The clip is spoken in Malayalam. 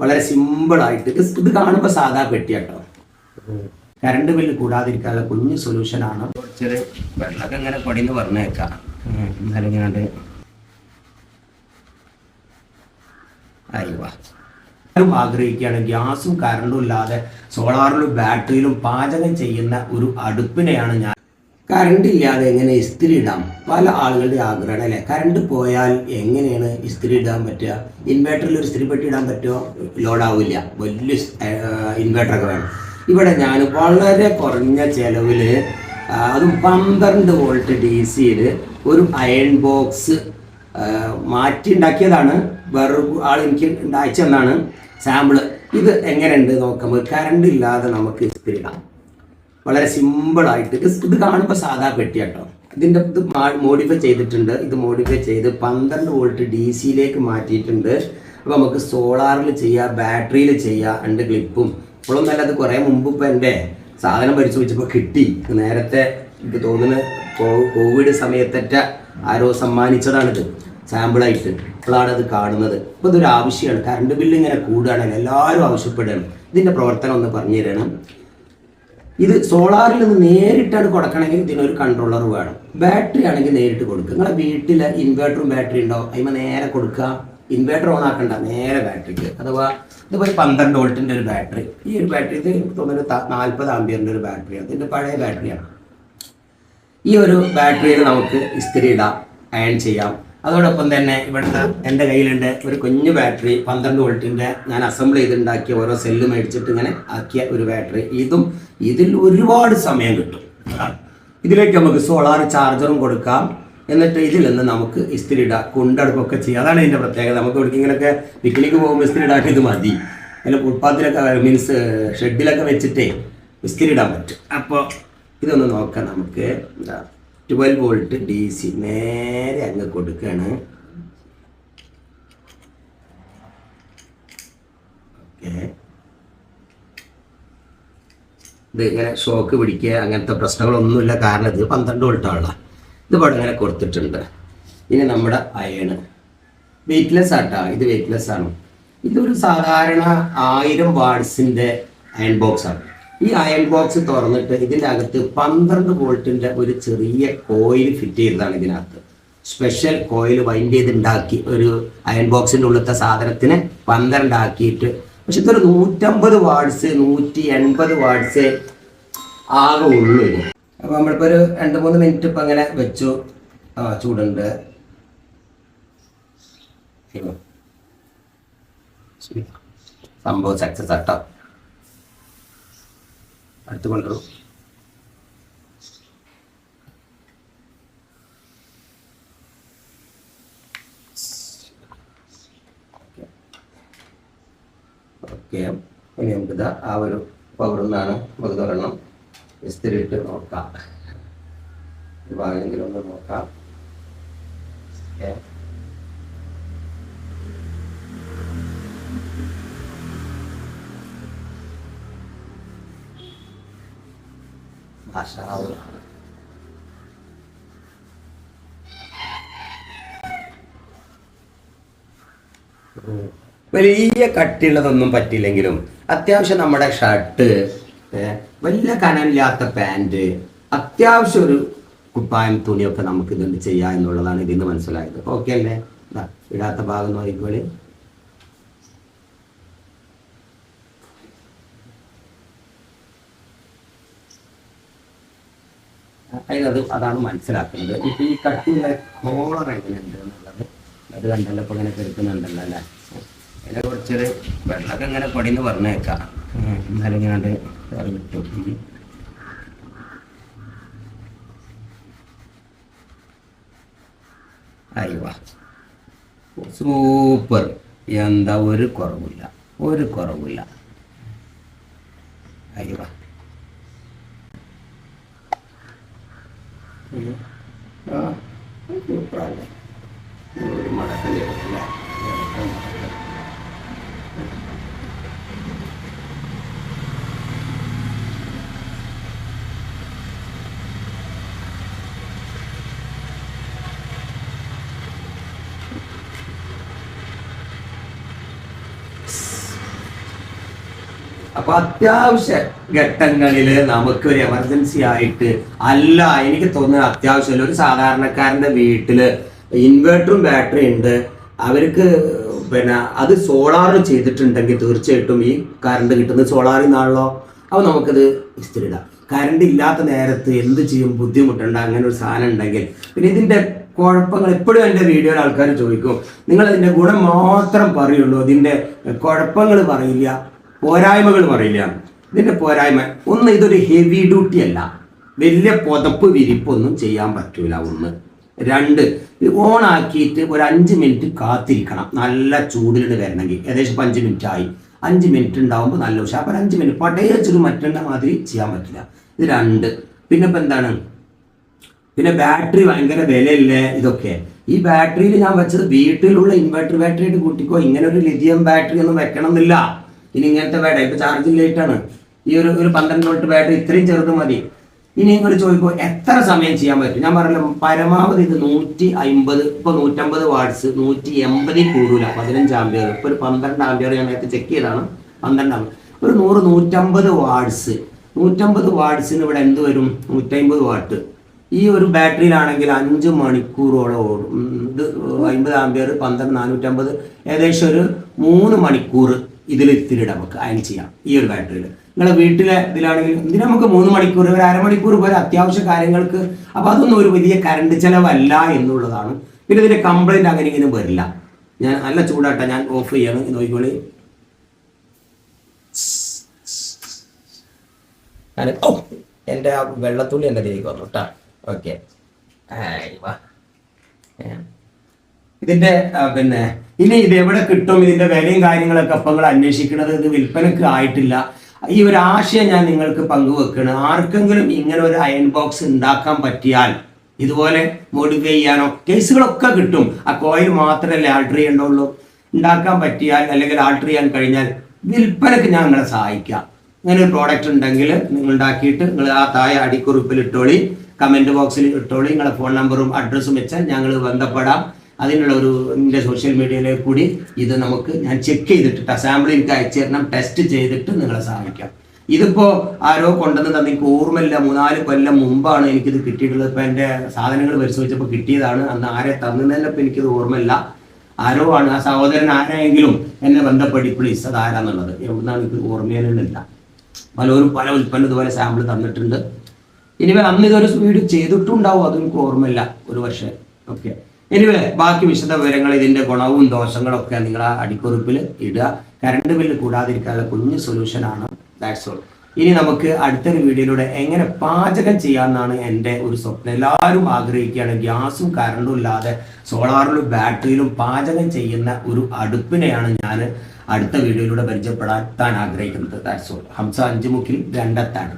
വളരെ സിമ്പിളായിട്ട് ഇത് ഇത് കാണുമ്പോൾ സാധാ പെട്ടിയാട്ടോ. കരണ്ട് ബില്ല് കൂടാതിരിക്കാനുള്ള കുഞ്ഞു സൊല്യൂഷനാണ് കുറച്ചൊരു വെള്ളമൊക്കെ ഇങ്ങനെ പൊടിന്ന് പറഞ്ഞേക്കാം. എന്നാലും ഇങ്ങനെ ആരും ആഗ്രഹിക്കുകയാണ് ഗ്യാസും കറണ്ടും ഇല്ലാതെ സോളാറിലും ബാറ്ററിയിലും പാചകം ചെയ്യുന്ന ഒരു അടുപ്പിനെയാണ് ഞാൻ കറണ്ട് ഇല്ലാതെ എങ്ങനെ ഇസ്തിരി ഇടാം പല ആളുകളുടെ ആഗ്രഹം അല്ലേ? കറണ്ട് പോയാൽ എങ്ങനെയാണ് ഇസ്തിരി ഇടാൻ പറ്റുക ഇൻവേർട്ടറിൽ ഒരു ഇസ്തിരി പെട്ടി ഇടാൻ പറ്റുമോ ലോഡാവില്ല വലിയ ഇൻവേർട്ടറൊക്കെ വേണം. ഇവിടെ ഞാൻ വളരെ കുറഞ്ഞ ചെലവിൽ അതും പന്ത്രണ്ട് വോൾട്ട് ഡി സിയിൽ ഒരു അയൺ ബോക്സ് മാറ്റി ഉണ്ടാക്കിയതാണ് വേറൊരു ആൾ എനിക്ക് അയച്ചു തന്നാണ്. സാമ്പിൾ ഇത് എങ്ങനെയുണ്ട് നോക്കുമ്പോൾ കറണ്ട് ഇല്ലാതെ നമുക്ക് ഇസ്തിരി ഇടാം വളരെ സിമ്പിളായിട്ട് ഇത് കാണുമ്പോൾ സാധാ കെട്ടിയ കേട്ടോ ഇതിന്റെ ഇത് മോഡിഫൈ ചെയ്തിട്ടുണ്ട്. ഇത് മോഡിഫൈ ചെയ്ത് പന്ത്രണ്ട് വോൾട്ട് ഡി സിയിലേക്ക് മാറ്റിയിട്ടുണ്ട്. അപ്പോൾ നമുക്ക് സോളാറിൽ ചെയ്യാം ബാറ്ററിയിൽ ചെയ്യാം രണ്ട് ക്ലിപ്പും. ഇപ്പോഴും നല്ലത് കുറേ മുമ്പ് ഇപ്പോൾ എന്റെ സാധനം പരിശോധിച്ചപ്പോൾ കിട്ടി. നേരത്തെ എനിക്ക് തോന്നുന്നു കോ- കോവിഡ് സമയത്തറ്റ ആരോ സമ്മാനിച്ചതാണിത്. സാമ്പിളായിട്ട് ഇപ്പോഴാണ് അത് കാണുന്നത്. അപ്പോൾ ഇതൊരു ആവശ്യമാണ്. കറണ്ട് ബില്ല് ഇങ്ങനെ കൂടുകയാണെങ്കിൽ എല്ലാവരും ആവശ്യപ്പെടണം ഇതിന്റെ പ്രവർത്തനം ഒന്ന് പറഞ്ഞു തരണം ഇത് സോളാറിൽ നിന്ന് നേരിട്ടാണ് കൊടുക്കണമെങ്കിൽ ഇതിനൊരു കൺട്രോളർ വേണം. ബാറ്ററി ആണെങ്കിൽ നേരിട്ട് കൊടുക്കുക. നിങ്ങളുടെ വീട്ടിൽ ഇൻവേർട്ടറും ബാറ്ററി ഉണ്ടോ? അതിന് നേരെ കൊടുക്കുക. ഇൻവേർട്ടർ ഓൺ ആക്കണ്ട. നേരെ ബാറ്ററിക്ക് അഥവാ ഒരു പന്ത്രണ്ട് വോൾട്ടിന്റെ ഒരു ബാറ്ററി ഈ ഒരു ബാറ്ററി ഇത് തോന്നുന്നു നാൽപ്പത് ആംബിയറിന്റെ ഒരു ബാറ്ററിയാണ് ഇതിന്റെ പഴയ ബാറ്ററിയാണ് ഈ ഒരു ബാറ്ററിയിൽ നമുക്ക് ഇസ്തിരി ഇടാം. അയൺ ചെയ്യാം. അതോടൊപ്പം തന്നെ ഇവിടുത്തെ എന്റെ കയ്യിലുണ്ട് ഒരു കുഞ്ഞു ബാറ്ററി പന്ത്രണ്ട് വോൾട്ടിന്റെ ഞാൻ അസംബിൾ ചെയ്തുണ്ടാക്കിയ ഓരോ സെല്ല് മേടിച്ചിട്ട് ഇങ്ങനെ ആക്കിയ ഒരു ബാറ്ററി ഇതും ഇതിൽ ഒരുപാട് സമയം കിട്ടും. ഇതിലേക്ക് നമുക്ക് സോളാർ ചാർജറും കൊടുക്കാം. എന്നിട്ട് ഇതിൽ നിന്ന് നമുക്ക് ഇസ്തിരി ഇടാം കൊണ്ടടുപ്പൊക്കെ ചെയ്യാം. അതാണ് ഇതിന്റെ പ്രത്യേകത. നമുക്ക് എവിടേക്കെങ്കിലൊക്കെ പിക്നിക്ക് പോകുമ്പോൾ ഇസ്തിരി ഇടാൻ ഇത് മതി. അതിൽ ഫുട്പാത്തിലൊക്കെ മീൻസ് ഷെഡിലൊക്കെ വെച്ചിട്ടേ ഇസ്തിരി ഇടാൻ പറ്റും. അപ്പോൾ ഇതൊന്ന് നോക്കാം നമുക്ക്. എന്താ ട്വൽവ് വോൾട്ട് ഡി സി നേരെ അങ്ങ് കൊടുക്കുകയാണ് ഇത് ഇങ്ങനെ ഷോക്ക് പിടിക്കുക അങ്ങനത്തെ പ്രശ്നങ്ങളൊന്നുമില്ല. കാരണം ഇത് പന്ത്രണ്ട് വോൾട്ടാണല്ലോ ഇത് ഇവിടെ ഇങ്ങനെ കൊടുത്തിട്ടുണ്ട്. ഇനി നമ്മുടെ അയണ് വെയ്റ്റ്ലെസ് ആട്ടാ? ഇത് വെയ്റ്റ്ലെസ് ആണ്. ഇതൊരു സാധാരണ ആയിരം വാട്സിന്റെ അയൺ ബോക്സ് ആണ്. ഈ അയൺ ബോക്സ് തുറന്നിട്ട് ഇതിന്റെ അകത്ത് പന്ത്രണ്ട് വോൾട്ടിന്റെ ഒരു ചെറിയ കോയിൽ ഫിറ്റ് ചെയ്തതാണ് ഇതിനകത്ത്. സ്പെഷ്യൽ കോയിൽ വൈൻഡ് ചെയ്തുണ്ടാക്കി ഒരു അയൺ ബോക്സിന്റെ ഉള്ളത്തെ സാധനത്തിന് പന്ത്രണ്ട് ആക്കിയിട്ട് പക്ഷെ ഇതൊരു നൂറ്റമ്പത് വാട്സ് നൂറ്റി എൺപത് വാട്സ് ആകെ ഉള്ളൂ ഇത്. അപ്പോൾ നമ്മളിപ്പോൾ ഒരു രണ്ട് മൂന്ന് മിനിറ്റ് ഇപ്പം അങ്ങനെ വെച്ചു. ആ ചൂടുണ്ട്. സംഭവം സക്സസ് ആട്ടോ. അടുത്ത് കൊണ്ടുവരും. ഇനി നമുക്കിത് ആ ഒരു പകർന്നാണ് നമുക്ക് തുറക്കണം വിസ്തരിട്ട് നോക്കാം. ഭാഗമെങ്കിലും ഒന്ന് നോക്കാം. ഓക്കെ. അല്ലാ. വലിയ കട്ടിയുള്ളതൊന്നും പറ്റില്ലെങ്കിലും അത്യാവശ്യം നമ്മുടെ ഷർട്ട് വലിയ കനമില്ലാത്ത പാന്റ് അത്യാവശ്യം ഒരു കുപ്പായം തുണിയൊക്കെ നമുക്ക് ഇതുകൊണ്ട് ചെയ്യാം എന്നുള്ളതാണ് ഇതിൽ നിന്ന് മനസ്സിലായത്. ഓക്കെ അല്ലേ? ഇടാത്ത ഭാഗം നോക്കിക്കോളി. അതിനത് അതാണ് മനസ്സിലാക്കുന്നത്. ഇപ്പൊ ഈ കട്ടിയുള്ള കോളർ എങ്ങനെയുണ്ട് എന്നുള്ളത് അത് കണ്ടല്ലോ ഇപ്പൊ ഇങ്ങനെ കെടുക്കുന്നുണ്ടല്ലോ അല്ലേ? അതിനെ കുറച്ചൊരു വെള്ളമൊക്കെ ഇങ്ങനെ പൊടിന്ന് പറഞ്ഞേക്കാം. എന്നാലും ഇങ്ങനെ അയ്യോ സൂപ്പർ. എന്താ ഒരു കുറവില്ല ഒരു കുറവില്ല അയ്യോ ആ സൂപ്പറല്ലേ ഒരു മടക്കല്ലേ അല്ലേ അപ്പൊ അത്യാവശ്യ ഘട്ടങ്ങളിൽ നമുക്ക് ഒരു എമർജൻസി ആയിട്ട് അല്ല എനിക്ക് തോന്നുന്നത് അത്യാവശ്യമല്ല. ഒരു സാധാരണക്കാരന്റെ വീട്ടിൽ ഇൻവേർട്ടറും ബാറ്ററി ഉണ്ട്. അവർക്ക് പിന്നെ അത് സോളാറിൽ ചെയ്തിട്ടുണ്ടെങ്കിൽ തീർച്ചയായിട്ടും ഈ കറണ്ട് കിട്ടുന്നത് സോളാറിൽ നിന്നാണല്ലോ. അപ്പോൾ നമുക്കത് ഇസ്തിരിടാം കറണ്ട് ഇല്ലാത്ത നേരത്ത് എന്ത് ചെയ്യും? ബുദ്ധിമുട്ടുണ്ട്. അങ്ങനെ ഒരു സാധനം ഉണ്ടെങ്കിൽ. പിന്നെ ഇതിന്റെ കുഴപ്പങ്ങൾ എപ്പോഴും എന്റെ വീഡിയോയിൽ ആൾക്കാർ ചോദിക്കും. നിങ്ങൾ അതിന്റെ ഗുണം മാത്രം പറയുള്ളൂ. ഇതിന്റെ കുഴപ്പങ്ങൾ പറയില്ല. പോരായ്മകൾ പറയില്ല. ഇതിന്റെ പോരായ്മ ഒന്ന് ഇതൊരു ഹെവി ഡ്യൂട്ടി അല്ല. വലിയ പുതപ്പ് വിരിപ്പൊന്നും ചെയ്യാൻ പറ്റൂല ഒന്ന്. രണ്ട് ഇത് ഓൺ ആക്കിയിട്ട് ഒരു അഞ്ച് മിനിറ്റ് കാത്തിരിക്കണം. നല്ല ചൂടിലിട്ട് വരണമെങ്കിൽ. ഏകദേശം അഞ്ച് മിനിറ്റ് ആയി അഞ്ച് മിനിറ്റ് ഉണ്ടാവുമ്പോൾ നല്ല ഉഷാ. അപ്പം അഞ്ച് മിനിറ്റ് പട്ടയ വെച്ചൊരു മറ്റുള്ള മാതിരി ചെയ്യാൻ പറ്റില്ല. ഇത് രണ്ട്. പിന്നെ ഇപ്പം എന്താണ്? പിന്നെ ബാറ്ററി ഭയങ്കര വിലയില്ലേ ഇതൊക്കെ? ഈ ബാറ്ററിയിൽ ഞാൻ വെച്ചത് വീട്ടിലുള്ള ഇൻവെർട്ടർ ബാറ്ററി ആയിട്ട് കൂട്ടിക്കോ. ഇങ്ങനെ ഒരു ലിഥിയം ബാറ്ററി ഒന്നും വെക്കണം എന്നില്ല ഇനി ഇങ്ങനത്തെ ബാറ്ററി ഇപ്പൊ ചാർജിങ് ലൈറ്റാണ് ഈ ഒരു ഒരു പന്ത്രണ്ട് വോൾട്ട് ബാറ്ററി ഇത്രയും ചെറുത് മതി. ഇനി ഇങ്ങോട്ട് ചോദിക്കുമ്പോൾ എത്ര സമയം ചെയ്യാൻ പറ്റും? ഞാൻ പറഞ്ഞല്ലോ പരമാവധി ഇത് നൂറ്റി അമ്പത് ഇപ്പൊ നൂറ്റമ്പത് വാർഡ്സ് നൂറ്റി എൺപതിൽ കൂടൂല. പതിനഞ്ച് ആംബിയർ ഇപ്പൊ ഒരു പന്ത്രണ്ട് ആംബിയർ ഞാൻ നേരത്തെ ചെക്ക് ചെയ്താണ്. പന്ത്രണ്ട് ആംബിയർ ഒരു നൂറ് നൂറ്റമ്പത് വാർഡ്സ് നൂറ്റമ്പത് വാർഡ്സിന് ഇവിടെ എന്ത് വരും? നൂറ്റമ്പത് വാട്ട് ഈ ഒരു ബാറ്ററിയിലാണെങ്കിൽ അഞ്ച് മണിക്കൂറോളം ഓടും. ഇത് അമ്പത് ആംബിയർ പന്ത്രണ്ട് നാനൂറ്റമ്പത് ഏകദേശം ഒരു മൂന്ന് മണിക്കൂർ ഇതിൽ ഇത്തിരിടാം നമുക്ക്. അയൺ ചെയ്യാം. ഈ ഒരു ബാറ്ററിയിൽ നിങ്ങളെ വീട്ടിലെ ഇതിലാണെങ്കിൽ ഇതിന് നമുക്ക് മൂന്ന് മണിക്കൂർ ഒരു അരമണിക്കൂർ പോലെ അത്യാവശ്യ കാര്യങ്ങൾക്ക്? അപ്പോൾ അതൊന്നും ഒരു വലിയ കറണ്ട് ചെലവല്ല എന്നുള്ളതാണ്. പിന്നെ ഇതിന്റെ കംപ്ലൈന്റ് അങ്ങനെ ഇങ്ങനെ വരില്ല. ഞാൻ നല്ല ചൂടാട്ടെ ഞാൻ ഓഫ് ചെയ്യാണ്. നോക്കിക്കോളി. ഞാൻ ഓ എന്റെ ആ വെള്ളത്തുള്ളി എന്റെ ഇതിലേക്ക് വന്നു കേട്ടോ ഓക്കെ. ഇതിന്റെ പിന്നെ ഇനി ഇത് എവിടെ കിട്ടും? ഇതിന്റെ വിലയും കാര്യങ്ങളൊക്കെ അപ്പം നിങ്ങൾ അന്വേഷിക്കുന്നത് ഇത് വിൽപ്പനക്ക് ആയിട്ടില്ല. ഈ ഒരു ആശയം ഞാൻ നിങ്ങൾക്ക് പങ്കുവെക്കുകയാണ് ആർക്കെങ്കിലും ഇങ്ങനെ ഒരു അയൺ ബോക്സ് ഉണ്ടാക്കാൻ പറ്റിയാൽ ഇതുപോലെ മോഡിഫൈ ചെയ്യാനോ കേസുകളൊക്കെ കിട്ടും. ആ കോയിൽ മാത്രമല്ലേ ആൾട്ടർ ചെയ്യേണ്ടുള്ളൂ ഉണ്ടാക്കാൻ പറ്റിയാൽ അല്ലെങ്കിൽ ആൾട്ടർ ചെയ്യാൻ കഴിഞ്ഞാൽ വിൽപ്പനക്ക് ഞാൻ നിങ്ങളെ സഹായിക്കാം. അങ്ങനെ ഒരു പ്രോഡക്റ്റ് ഉണ്ടെങ്കിൽ നിങ്ങൾ ഉണ്ടാക്കിയിട്ട് നിങ്ങൾ ആ താഴെ അടിക്കുറിപ്പിൽ ഇട്ടോളി കമന്റ് ബോക്സിൽ ഇട്ടോളി നിങ്ങളെ ഫോൺ നമ്പറും അഡ്രസ്സും വെച്ചാൽ ഞങ്ങൾ ബന്ധപ്പെടാം. അതിനുള്ള ഒരു എന്റെ സോഷ്യൽ മീഡിയയിലെ കൂടി ഇത് നമുക്ക് ഞാൻ ചെക്ക് ചെയ്തിട്ട് സാമ്പിൾ എനിക്ക് അയച്ചു തരണം ടെസ്റ്റ് ചെയ്തിട്ട് നിങ്ങളെ സഹായിക്കാം. ഇതിപ്പോൾ ആരോ കൊണ്ടുവന്ന് തന്നെ. എനിക്ക് ഓർമ്മയില്ല. മൂന്നാൽ കൊല്ലം മുമ്പാണ് എനിക്കിത് കിട്ടിയിട്ടുള്ളത്. ഇപ്പം എന്റെ സാധനങ്ങൾ പരിശോധിച്ചപ്പോൾ കിട്ടിയതാണ്. അന്ന് ആരെ തന്നതന്നെ ഇപ്പൊ എനിക്കിത് ഓർമ്മയില്ല. ആരോ ആണ്. ആ സഹോദരൻ ആരായെങ്കിലും എന്നെ ബന്ധപ്പെടി പ്ലീസ് അത് ആരാന്നുള്ളത് എവിടുന്നാണ് എനിക്ക് ഓർമ്മയിലില്ല പലരും പല ഉൽപ്പന്നം ഇതുപോലെ സാമ്പിൾ തന്നിട്ടുണ്ട്. ഇനി അന്ന് ഇതൊരു വീഡിയോ ചെയ്തിട്ടുണ്ടാവും. അതും എനിക്ക് ഓർമ്മയില്ല. ഒരു വർഷം. ഓക്കെ എനിവേ ബാക്കി വിശദ വിവരങ്ങൾ ഇതിന്റെ ഗുണവും ദോഷങ്ങളും ഒക്കെ നിങ്ങൾ ആ അടിക്കുറിപ്പിൽ ഇടുക. കറണ്ട് ബില്ല് കൂടാതിരിക്കാനുള്ള കുഞ്ഞു സൊല്യൂഷനാണ് ദാറ്റ്സ് ഓൾ ഇനി നമുക്ക് അടുത്തൊരു വീഡിയോയിലൂടെ എങ്ങനെ പാചകം ചെയ്യാമെന്നാണ് എന്റെ ഒരു സ്വപ്നം. എല്ലാവരും ആഗ്രഹിക്കുകയാണ് ഗ്യാസും കറണ്ടും ഇല്ലാതെ സോളാറിലും ബാറ്ററിയിലും പാചകം ചെയ്യുന്ന ഒരു അടുപ്പിനെയാണ് ഞാൻ അടുത്ത വീഡിയോയിലൂടെ പരിചയപ്പെടാൻ ആഗ്രഹിക്കുന്നത്. ദാറ്റ്സ് ഓൾ ഹംസ അഞ്ചുമുക്കിൽ രണ്ടത്താണ്.